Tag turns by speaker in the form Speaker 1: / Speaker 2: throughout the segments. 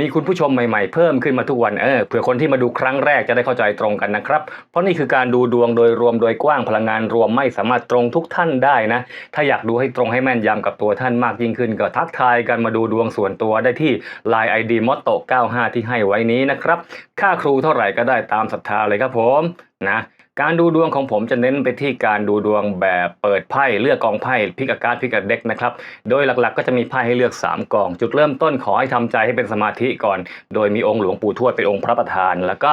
Speaker 1: มีคุณผู้ชมใหม่ๆ เพิ่มขึ้นมาทุกวันเออเผื่อคนที่มาดูครั้งแรกจะได้เข้าใจตรงกันนะครับ เพราะนี่คือการดูดวงโดยรวมโดยกว้างพลังงานรวมไม่สามารถตรงทุกท่านได้นะ ถ้าอยากดูให้ตรงให้แม่นยำกับตัวท่านมากยิ่งขึ้น ก็ทักทายกันมาดูดวงส่วนตัวได้ที่ Line ID m o t t o 95 ที่ให้ไว้นี้นะครับ ค่าครูเท่าไหร่ก็ได้ตามศรัทธาเลยครับผมนะ การดูดวงของผมจะเน้นไปที่การดูดวงแบบเปิดไพ่เลือกกองไพ่พิกอาการพิกอาเด็กนะครับ โดยหลักๆ ก็จะมีไพ่ให้เลือก 3กอง จุดเริ่มต้นขอให้ทำใจให้เป็นสมาธิก่อน โดยมีองค์หลวงปู่ทวดเป็นองค์พระประธาน แล้วก็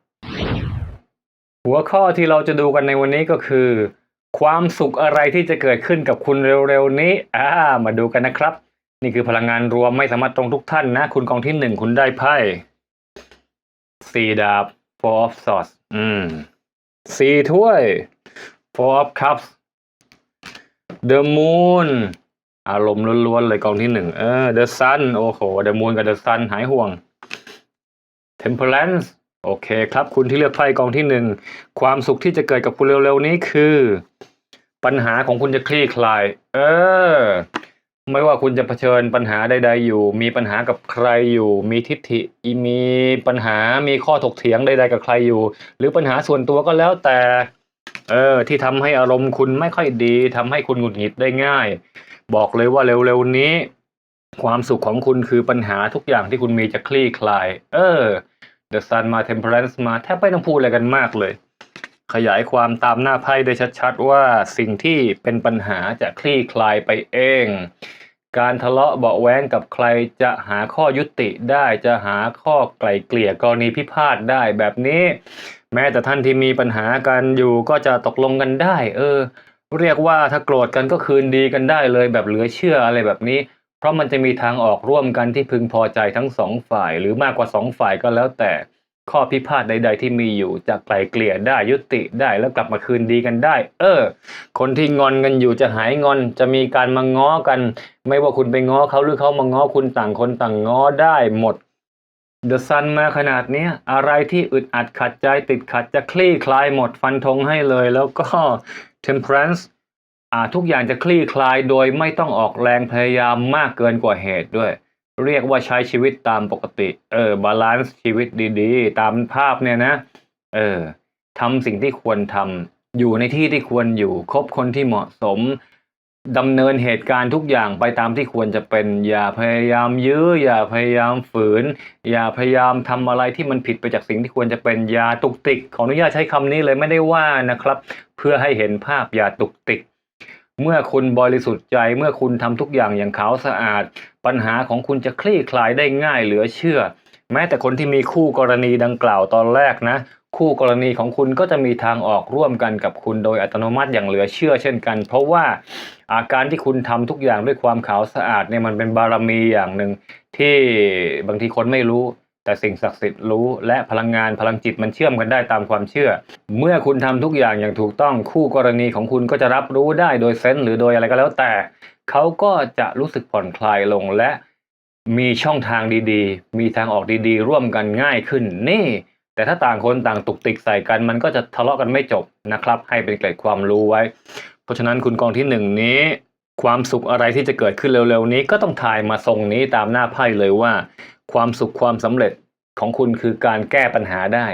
Speaker 1: หัวข้อที่เราจะดูกันในวันนี้ก็คือ ความสุขอะไรที่จะเกิดขึ้นกับคุณเร็วๆนี้อ่ามาดูกันนะครับ นี่คือพลังงานรวมไม่สามารถตรงทุกท่านนะ คุณกองที่หนึ่งคุณได้ไพ่สี่ดาบ four of swords อืมสี่ถ้วย four of cups the moon อารมณ์ล้วนๆเลยกองที่หนึ่งเออ the sun โอ้โห the moon กับ the sun หายห่วง temperance โอเคครับ คุณที่เลือกไพ่กองที่หนึ่งความสุขที่จะเกิดกับคุณเร็วๆนี้คือ ปัญหาของคุณจะคลี่คลาย เออ ไม่ว่าคุณจะเผชิญปัญหาใด ๆ อยู่ มีปัญหากับใครอยู่ มีทิฏฐิมีปัญหามีข้อถกเถียงใด ๆ กับใครอยู่ หรือปัญหาส่วนตัวก็แล้วแต่ เออ ที่ทำให้อารมณ์คุณไม่ค่อยดีทำให้คุณหงุดหงิดได้ง่าย บอกเลยว่าเร็วๆนี้ ความสุขของคุณคือปัญหาทุกอย่างที่คุณมีจะคลี่คลาย เออ The Sun มา Temperance มาแทบไม่ต้องพูดอะไรกันมากเลย ขยายความตามหน้าไพ่ได้ชัดๆ ว่าสิ่งที่เป็นปัญหาจะคลี่คลายไปเอง การทะเลาะเบาะแว้งกับใครจะหาข้อยุติได้จะหาข้อไกล่เกลี่ยกรณีพิพาทได้แบบนี้ แม้แต่ท่านที่มีปัญหากันอยู่ก็จะตกลงกันได้ เออ เรียกว่าถ้าโกรธกันก็คืนดีกันได้เลยแบบเหลือเชื่ออะไรแบบนี้ เพราะมันจะมีทางออกร่วมกันที่พึงพอใจทั้งสองฝ่าย หรือมากกว่าสองฝ่ายก็แล้วแต่ข้อพิพาทใด ๆ ที่มีอยู่จะไกลเกลี่ยได้ยุติได้แล้วกลับมาคืนดีกันได้ เออ คนที่งอนกันอยู่จะหายงอนจะมีการมาง้อกัน ไม่ว่าคุณไปง้อเขาหรือเขามาง้อคุณต่างคนต่างง้อได้หมด The Sun มาขนาดนี้อะไรที่อึดอัดขัดใจติดขัดจะคลี่คลายหมดฟันธงให้เลยแล้วก็ Temperance ทุกอย่างจะคลี่คลายโดยไม่ต้องออกแรงพยายามมากเกินกว่าเหตุด้วย เรียกว่าใช้ชีวิตตามปกติ เออบาลานซ์ชีวิตดีๆ ตามภาพเนี่ยนะ เออทำสิ่งที่ควรทำอยู่ในที่ที่ควรอยู่ คบคนที่เหมาะสมดำเนินเหตุการณ์ทุกอย่างไปตามที่ควรจะเป็น อย่าพยายามยื้อ อย่าพยายามฝืน อย่าพยายามทำอะไรที่มันผิดไปจากสิ่งที่ควรจะเป็น อย่าตุกติก ขออนุญาตใช้คำนี้เลยไม่ได้ว่านะครับ เพื่อให้เห็นภาพอย่าตุกติก เมื่อคุณบริสุทธิ์ใจเมื่อคุณทำทุกอย่างอย่างขาวสะอาด ปัญหาของคุณจะคลี่คลายได้ง่ายเหลือเชื่อ แม้แต่คนที่มีคู่กรณีดังกล่าวตอนแรกนะ คู่กรณีของคุณก็จะมีทางออกร่วมกันกับคุณโดยอัตโนมัติอย่างเหลือเชื่อเช่นกัน เพราะว่าอาการที่คุณทำทุกอย่างด้วยความขาวสะอาดเนี่ยมันเป็นบารมีอย่างหนึ่งที่บางทีคนไม่รู้ แต่สิ่งศักดิ์สิทธิ์รู้และพลังงานพลังจิตมันเชื่อมกันได้ตามความเชื่อ เมื่อคุณทำทุกอย่างอย่างถูกต้องคู่กรณีของคุณก็จะรับรู้ได้โดยเซนส์หรือโดยอะไรก็แล้วแต่ เขาก็จะรู้สึกผ่อนคลายลงและมีช่องทางดีๆ มีทางออกดีๆ ร่วมกันง่ายขึ้น นี่ แต่ถ้าต่างคนต่างตุกติกใส่กัน มันก็จะทะเลาะกันไม่จบนะครับ ให้เป็นเกร็ดความรู้ไว้ เพราะฉะนั้นคุณกองที่หนึ่งนี้ ความสุขอะไรที่จะเกิดขึ้นเร็วๆนี้ ก็ต้องถ่ายมาทรงนี้ตามหน้าไพ่เลยว่า ความสุขความสำเร็จของคุณคือการแก้ปัญหาได้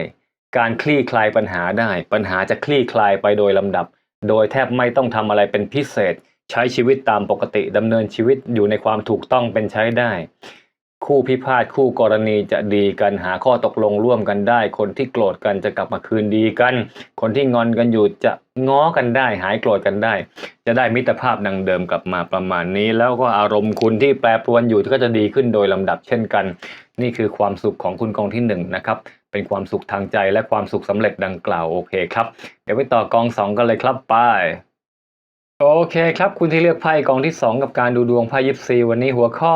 Speaker 1: การคลี่คลายปัญหาได้ ปัญหาจะคลี่คลายไปโดยลำดับ โดยแทบไม่ต้องทำอะไรเป็นพิเศษ ใช้ชีวิตตามปกติดำเนินชีวิตอยู่ในความถูกต้องเป็นใช้ได้ คู่พิพาทคู่กรณีจะดีกันหาข้อตกลงร่วมกันได้ คนที่โกรธกันจะกลับมาคืนดีกัน คนที่งอนกันอยู่จะง้อกันได้ หายโกรธกันได้ จะได้มิตรภาพดังเดิมกลับมาประมาณนี้ แล้วก็อารมณ์คุณที่แปรปรวนอยู่ก็จะดีขึ้นโดยลำดับเช่นกัน นี่คือความสุขของคุณกองที่หนึ่งนะครับเป็นความสุขทางใจและความสุขสำเร็จดังกล่าวโอเคครับ เดี๋ยวไปต่อกองสองกันเลยครับไปโอเคครับ คุณที่เลือกไพ่กองที่สองกับการดูดวงไพ่ยิปซีวันนี้หัวข้อ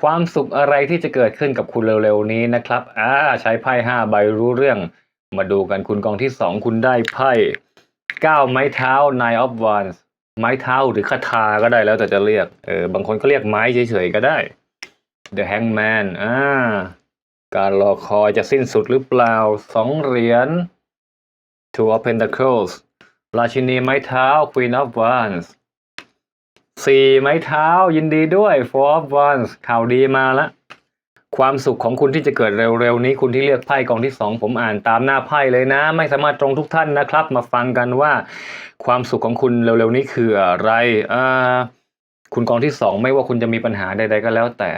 Speaker 1: ความสุขอะไรที่จะเกิดขึ้นกับคุณเร็วๆนี้นะครับ อ่า ใช้ไพ่ห้าใบรู้เรื่อง มาดูกันคุณกองที่สองคุณได้ไพ่เก้าไม้เท้า nine of wands ไม้เท้าหรือคาถาก็ได้แล้วแต่จะเรียก เออ บางคนก็เรียกไม้เฉยๆก็ได้ The Hangman อ่า การรอคอยจะสิ้นสุดหรือเปล่าสองเหรียญ Two of Pentacles ราชินีไม้เท้า Queen of Wands สี่ไม้เท้ายินดีด้วย Four of Wands ข่าวดีมาละ ความสุขของคุณที่จะเกิดเร็วๆนี้คุณที่เลือกไพ่กองที่สองผมอ่านตามหน้าไพ่เลยนะ ไม่สามารถตรงทุกท่านนะครับ มาฟังกันว่า ความสุขของคุณเร็วๆนี้คืออะไรอ่าคุณกองที่สองไม่ว่าคุณจะมีปัญหาใด ๆ ก็แล้วแต่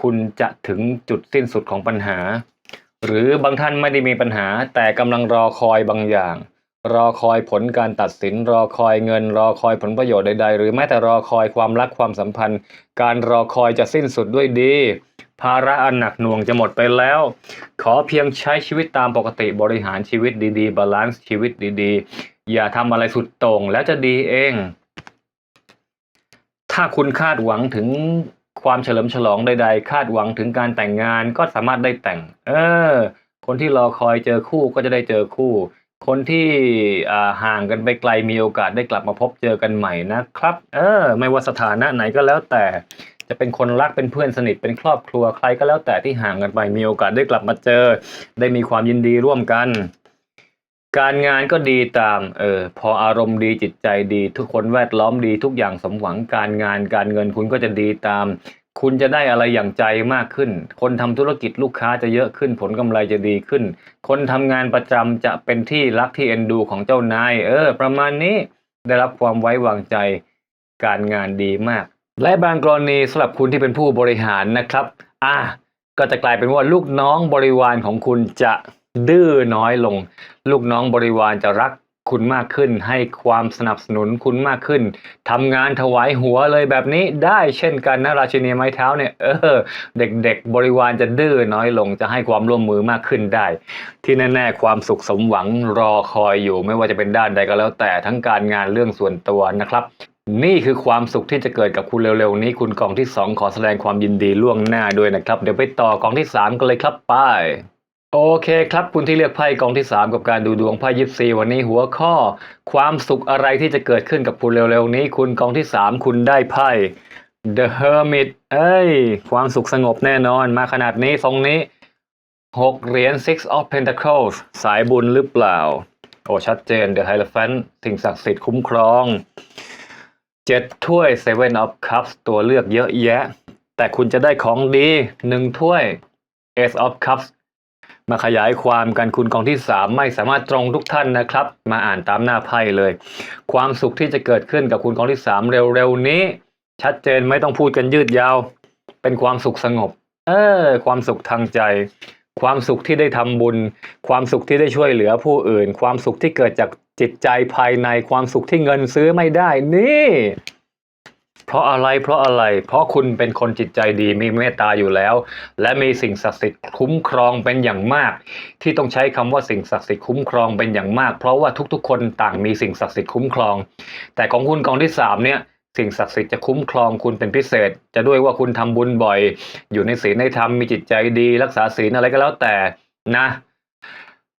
Speaker 1: คุณจะถึงจุดสิ้นสุดของปัญหา หรือบางท่านไม่ได้มีปัญหา แต่กำลังรอคอยบางอย่าง รอคอยผลการตัดสิน รอคอยเงิน รอคอยผลประโยชน์ใดๆ หรือแม้แต่รอคอยความรักความสัมพันธ์ การรอคอยจะสิ้นสุดด้วยดี ภาระอันหนักหน่วงจะหมดไปแล้ว ขอเพียงใช้ชีวิตตามปกติบริหารชีวิตดีๆบาลานซ์ชีวิตดีๆ อย่าทำอะไรสุดโต่งแล้วจะดีเอง ถ้าคุณคาดหวังถึงความเฉลิมฉลองใด ๆ คาดหวังถึงการแต่งงานก็สามารถได้แต่ง เออ คนที่รอคอยเจอคู่ก็จะได้เจอคู่ คนที่อ่าห่างกันไปไกลมีโอกาสได้กลับมาพบเจอกันใหม่นะครับ เออ ไม่ว่าสถานะไหนก็แล้วแต่จะเป็นคนรักเป็นเพื่อนสนิทเป็นครอบครัวใครก็แล้วแต่ที่ห่างกันไปมีโอกาสได้กลับมาเจอ ได้มีความยินดีร่วมกัน การงานก็ดีตามเออพออารมณ์ดีจิตใจดี ทุกคนแวดล้อมดีทุกอย่างสมหวังการงานการเงินคุณก็จะดีตาม คุณจะได้อะไรอย่างใจมากขึ้น คนทำธุรกิจลูกค้าจะเยอะขึ้น ผลกำไรจะดีขึ้น คนทำงานประจำจะเป็นที่รักที่เอ็นดูของเจ้านาย เออ ประมาณนี้ได้รับความไว้วางใจการงานดีมาก และบางกรณีสำหรับคุณที่เป็นผู้บริหารนะครับ อะก็จะกลายเป็นว่าลูกน้องบริวารของคุณจะดื้อน้อยลง ลูกน้องบริวารจะรัก คุณมากขึ้น ให้ความสนับสนุนคุณมากขึ้นทำงานถวายหัวเลยแบบนี้ได้เช่นกันนะราชินีไม้เท้าเนี่ยเออเด็กๆ บริวารจะดื้อน้อยลงจะให้ความร่วมมือมากขึ้นได้ ที่แน่ๆความสุขสมหวังรอคอยอยู่ ไม่ว่าจะเป็นด้านใดก็แล้วแต่ทั้งการงานเรื่องส่วนตัวนะครับนี่คือความสุขที่จะเกิดกับคุณเร็วๆ นี้คุณกองที่ 2 ขอแสดงความยินดีล่วงหน้าด้วยนะครับ เดี๋ยวไปต่อกองที่ 3 กันเลยครับไป โอเคครับคุณที่เลือกไพ่กองที่ 3 กับการดูดวงไพ่ยิปซีวันนี้หัวข้อ ความสุขอะไรที่จะเกิดขึ้นกับคุณเร็วๆนี้ คุณกองที่ 3 คุณได้ไพ่ The Hermit เอ้ย ความสุขสงบแน่นอนมาขนาดนี้ทรงนี้หกเหรียญ Six of Pentacles สายบุญหรือเปล่า โอ้ชัดเจน The Hierophant สิ่งศักดิ์สิทธิ์คุ้มครองเจ็ดถ้วย Seven of Cups ตัวเลือกเยอะแยะ แต่คุณจะได้ของดีหนึ่งถ้วย Ace of Cups มาขยายความกันคุณกองที่ 3 ไม่สามารถตรงทุกท่านนะครับ มาอ่านตามหน้าไพ่เลย ความสุขที่จะเกิดขึ้นกับคุณกองที่ 3 เร็วๆนี้ ชัดเจนไม่ต้องพูดกันยืดยาว เป็นความสุขสงบ เออความสุขทางใจ ความสุขที่ได้ทำบุญ ความสุขที่ได้ช่วยเหลือผู้อื่น ความสุขที่เกิดจากจิตใจภายในความสุขที่เงินซื้อไม่ได้นี่ เพราะอะไรเพราะอะไร เพราะคุณเป็นคนจิตใจดีมีเมตตาอยู่แล้ว และมีสิ่งศักดิ์สิทธิ์คุ้มครองเป็นอย่างมาก ที่ต้องใช้คำว่าสิ่งศักดิ์สิทธิ์คุ้มครองเป็นอย่างมาก เพราะว่าทุกๆ คนต่างมีสิ่งศักดิ์สิทธิ์คุ้มครอง แต่ของคุณกองที่สามเนี่ยสิ่งศักดิ์สิทธิ์จะคุ้มครองคุณเป็นพิเศษ จะด้วยว่าคุณทำบุญบ่อย อยู่ในศีลในธรรมมีจิตใจดี รักษาศีลอะไรก็แล้วแต่นะ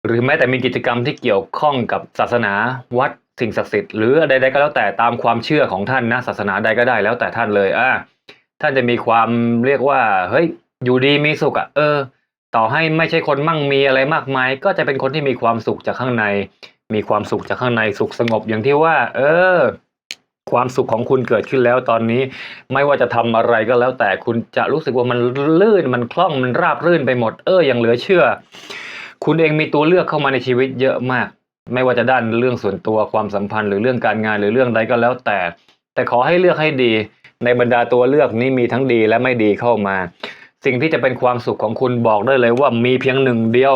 Speaker 1: หรือแม้แต่มีกิจกรรมที่เกี่ยวข้องกับศาสนาวัด สิ่งศักดิ์สิทธิ์หรือใดๆก็แล้วแต่ตามความเชื่อของท่านนะศาสนาใดก็ได้แล้วแต่ท่านเลยอะท่านจะมีความเรียกว่า เฮ้ย อยู่ดีมีสุขอะเออ ต่อให้ไม่ใช่คนมั่งมีอะไรมากมาย ก็จะเป็นคนที่มีความสุขจากข้างใน มีความสุขจากข้างในสุขสงบอย่างที่ว่า เออ ความสุขของคุณเกิดขึ้นแล้วตอนนี้ ไม่ว่าจะทำอะไรก็แล้ว แต่คุณจะรู้สึกว่ามันลื่นมันคล่องมันราบรื่นไปหมด เอออย่างเหลือเชื่อ คุณเองมีตัวเลือกเข้ามาในชีวิตเยอะมาก ไม่ว่าจะด้านเรื่องส่วนตัวความสัมพันธ์หรือเรื่องการงานหรือเรื่องใดก็แล้วแต่ แต่ขอให้เลือกให้ดี ในบรรดาตัวเลือกนี้มีทั้งดีและไม่ดีเข้ามา สิ่งที่จะเป็นความสุขของคุณบอกได้เลยว่ามีเพียงหนึ่งเดียว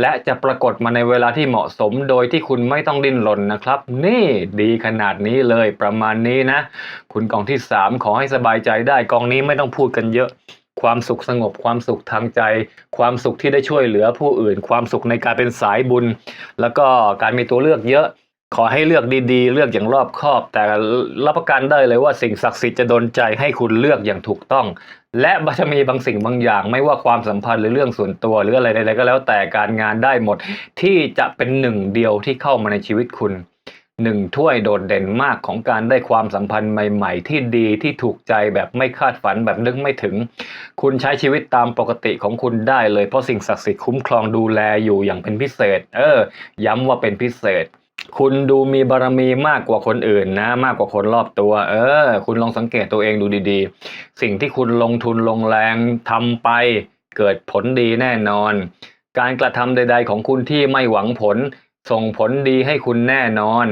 Speaker 1: และจะปรากฏมาในเวลาที่เหมาะสมโดยที่คุณไม่ต้องดิ้นรนนะครับ นี่ดีขนาดนี้เลยประมาณนี้นะ คุณกองที่สามขอให้สบายใจได้กองนี้ไม่ต้องพูดกันเยอะ ความสุขสงบ ความสุขทางใจ ความสุขที่ได้ช่วยเหลือผู้อื่น ความสุขในการเป็นสายบุญ แล้วก็การมีตัวเลือกเยอะ ขอให้เลือกดีๆ เลือกอย่างรอบคอบ แต่รับประกันได้เลยว่าสิ่งศักดิ์สิทธิ์จะดลใจให้คุณเลือกอย่างถูกต้อง และจะมีบางสิ่งบางอย่าง ไม่ว่าความสัมพันธ์หรือเรื่องส่วนตัว หรืออะไรใดๆก็แล้วแต่การงานได้หมด ที่จะเป็นหนึ่งเดียวที่เข้ามาในชีวิตคุณ หนึ่งถ้วยโดดเด่นมากของการได้ความสัมพันธ์ใหม่ๆ ที่ดีที่ถูกใจแบบไม่คาดฝันแบบนึกไม่ถึง คุณใช้ชีวิตตามปกติของคุณได้เลยเพราะสิ่งศักดิ์สิทธิ์คุ้มครองดูแลอยู่อย่างเป็นพิเศษ เออ ย้ำว่าเป็นพิเศษ คุณดูมีบารมีมากกว่าคนอื่นนะ มากกว่าคนรอบตัว เออ คุณลองสังเกตตัวเองดูดีๆ สิ่งที่คุณลงทุนลงแรงทำไป เกิดผลดีแน่นอนการกระทำใด ๆ ของคุณที่ไม่หวังผล ส่งผลดีให้คุณแน่นอน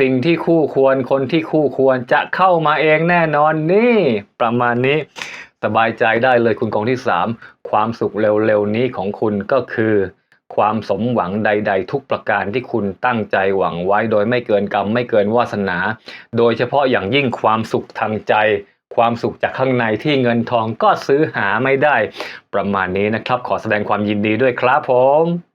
Speaker 1: สิ่งที่คู่ควรคนที่คู่ควรจะเข้ามาเองแน่นอนนี่ ประมาณนี้สบายใจได้เลยคุณกองที่สามความสุขเร็วๆนี้ของคุณก็คือ ความสมหวังใด ๆ ทุกประการที่คุณตั้งใจหวังไว้โดยไม่เกินกรรมไม่เกินวาสนา โดยเฉพาะอย่างยิ่งความสุขทางใจ ความสุขจากข้างในที่เงินทองก็ซื้อหาไม่ได้ ประมาณนี้นะครับ ขอแสดงความยินดีด้วยครับผม